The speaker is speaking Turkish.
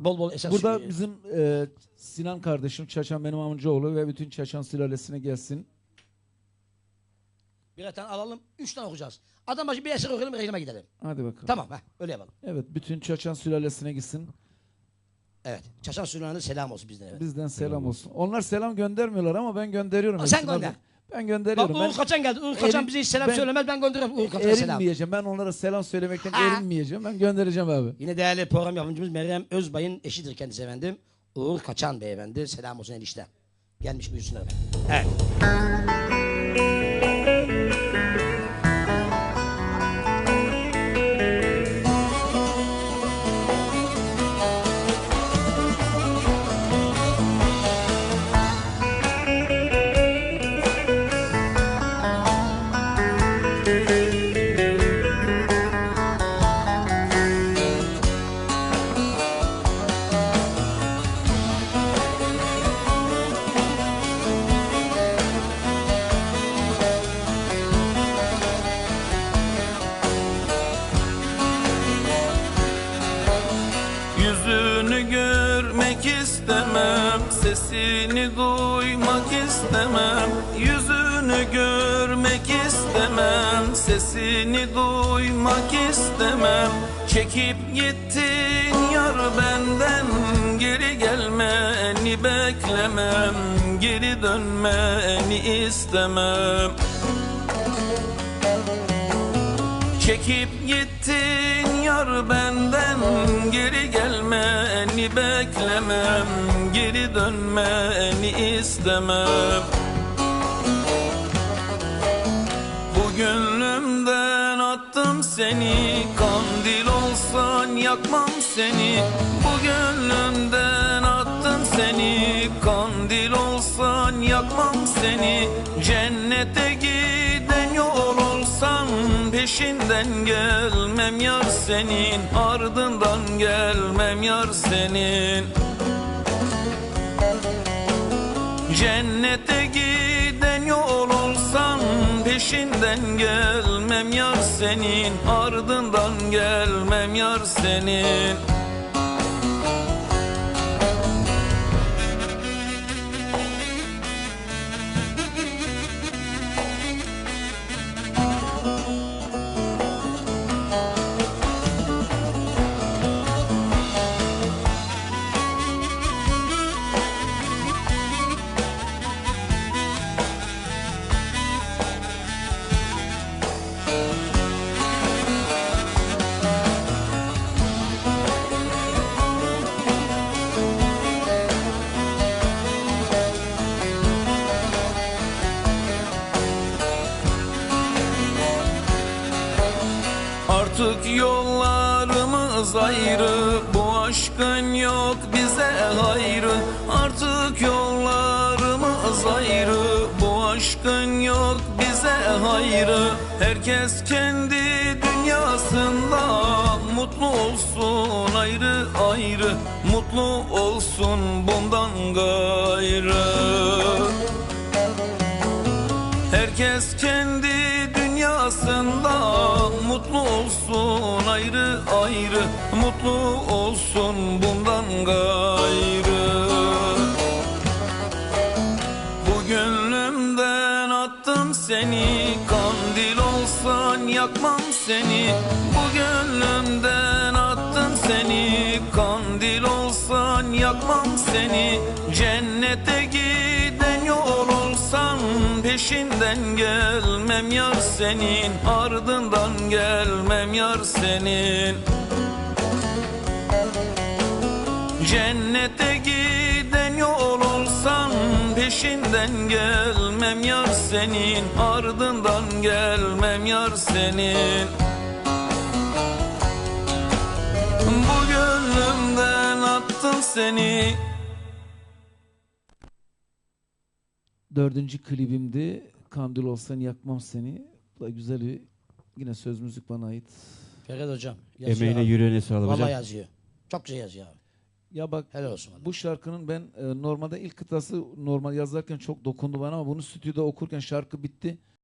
Bol bol esas Burada e, bizim e, Sinan kardeşim, Çaçan benim amcaoğlu ve bütün Çaçan sülalesine gelsin. birer tane alalım. Üç tane okuyacağız. Adam başı bir eser okuyalım reklama gidelim. Hadi bakalım. Tamam heh, öyle yapalım. Evet, bütün Çaçan sülalesine gitsin. Evet. Çaşan Süleyman'a selam olsun bizden. Evet. Bizden selam olsun. Onlar selam göndermiyorlar ama ben gönderiyorum. Aa, sen hepsine. gönder. Ben Bak gönderiyorum. Uğur ben Kaçan geldi. Uğur Kaçan bize hiç selam ben- söylemez. Ben gönderiyorum Uğur Kaçan'a selam. erinmeyeceğim. Ben onlara selam söylemekten Ha. erinmeyeceğim. Ben göndereceğim abi. Yine değerli program yapımcımız Meryem Özbay'ın eşidir kendisi efendim. Uğur Kaçan beyefendi. Selam olsun enişte. Gelmiş buyursunlar efendim. Evet. Görmek istemem Sesini duymak istemem Yüzünü görmek istemem Sesini duymak istemem. Çekip gittin yar benden Geri gelmeni beklemem Geri dönmeni istemem Çekip gittin yar benden. Geri gelmeni beklemem. Geri dönmeni istemem. Bu attım seni. Kandil olsan yakmam seni. Bu attım seni. Kandil olsan yakmam seni. Cennete olsam Peşinden gelmem yar senin Ardından gelmem yar senin. Cennete giden yol olsam Peşinden gelmem yar senin Ardından gelmem yar senin yollarımız ayrı Bu aşkın yok bize hayrı. Artık yollarımız ayrı Bu aşkın yok bize hayrı. Herkes kendi dünyasında Mutlu olsun ayrı ayrı. Mutlu olsun bundan gayrı mutlu olsun ayrı ayrı. Mutlu olsun bundan gayrı. Bu gönlümden attım seni. Kandil olsan yakmam seni. Bu gönlümden attım seni. Kandil olsan yakmam seni. Cennete peşinden gelmem yar senin Ardından gelmem yar senin. Cennete giden yol olsam Peşinden gelmem yar senin Ardından gelmem yar senin. Bu gönlümden attım seni Dördüncü klibimdi. Kandil olsan yakmam seni. Bu da güzel bir yine söz müzik bana ait. Ferhat hocam. yazıyor Emeğine abi. yüreğine sağlık Vallahi hocam. yazıyor. Çok güzel yazıyor abi. Ya bak Helal olsun. vallahi. bu şarkının ben e, normalde ilk kıtası normal yazarken çok dokundu bana ama bunu stüdyoda okurken şarkı bitti.